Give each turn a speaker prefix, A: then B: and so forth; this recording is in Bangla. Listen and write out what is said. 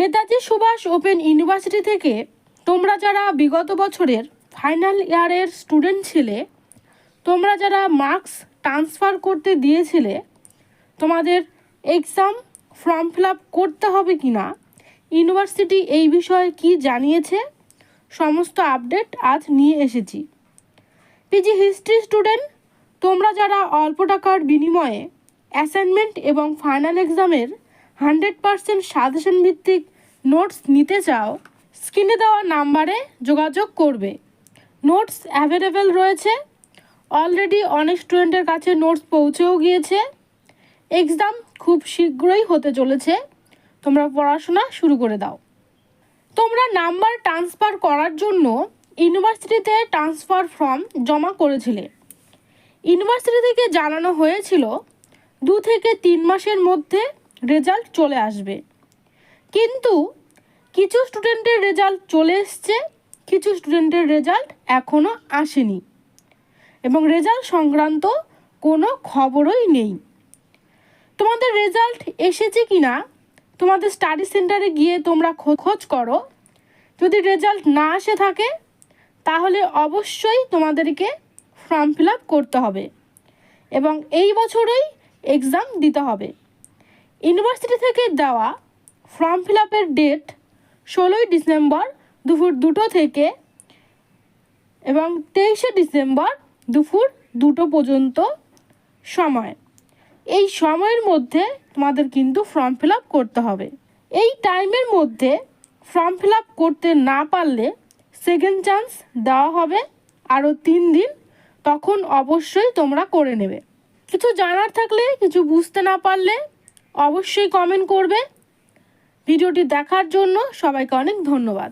A: নেতাজি সুভাষ ওপেন ইউনিভার্সিটি থেকে তোমরা যারা বিগত বছরের ফাইনাল ইয়ারের স্টুডেন্ট ছিলে, তোমরা যারা মার্কস ট্রান্সফার করতে দিয়েছিলে, তোমাদের এক্সাম ফর্ম ফিল করতে হবে কি না, ইউনিভার্সিটি এই বিষয়ে কি জানিয়েছে, সমস্ত আপডেট আজ নিয়ে এসেছি। পিজি হিস্ট্রি স্টুডেন্ট, তোমরা যারা অল্প টাকার বিনিময়ে অ্যাসাইনমেন্ট এবং ফাইনাল এক্সামের হান্ড্রেড পারসেন্ট সাজেশন ভিত্তিক নোটস নিতে চাও, স্ক্রিনে দেওয়া নাম্বারে যোগাযোগ করবে। নোটস অ্যাভেলেবেল রয়েছে। অলরেডি অনেক স্টুডেন্টের কাছে নোটস পৌঁছেও গিয়েছে। এক্সাম খুব শীঘ্রই হতে চলেছে। তোমরা পড়াশোনা শুরু করে দাও। তোমরা নাম্বার ট্রান্সফার করার জন্য ইউনিভার্সিটিতে ট্রান্সফার ফর্ম জমা করেছিলে। ইউনিভার্সিটি থেকে জানানো হয়েছিল, দু থেকে তিন মাসের মধ্যে রেজাল্ট চলে আসবে। কিন্তু কিছু স্টুডেন্টের রেজাল্ট চলে এসছে, কিছু স্টুডেন্টের রেজাল্ট এখনও আসেনি। এবং রেজাল্ট সংক্রান্ত কোনো খবরই নেই। তোমাদের রেজাল্ট এসেছে কি না তোমাদের স্টাডি সেন্টারে গিয়ে তোমরা খোঁজ করো। যদি রেজাল্ট না আসে থাকে, তাহলে অবশ্যই তোমাদেরকে ফর্ম ফিল করতে হবে। এবং এই বছরেই এক্সাম দিতে হবে। ইউনিভার্সিটি থেকে দেওয়া ফর্ম ফিল আপের ডেট ষোলোই ডিসেম্বর দুপুর দুটো থেকে এবং তেইশে ডিসেম্বর দুপুর দুটো পর্যন্ত সময়। এই সময়ের মধ্যে তোমাদের কিন্তু ফর্ম ফিল আপ করতে হবে। এই টাইমের মধ্যে ফর্ম ফিল আপ করতে না পারলে সেকেন্ড চান্স দেওয়া হবে আরও তিন দিন, তখন অবশ্যই তোমরা করে নেবে। কিছু জানার থাকলে, কিছু বুঝতে না পারলে অবশ্যই কমেন্ট করবে। ভিডিওটি দেখার জন্য সবাইকে অনেক ধন্যবাদ।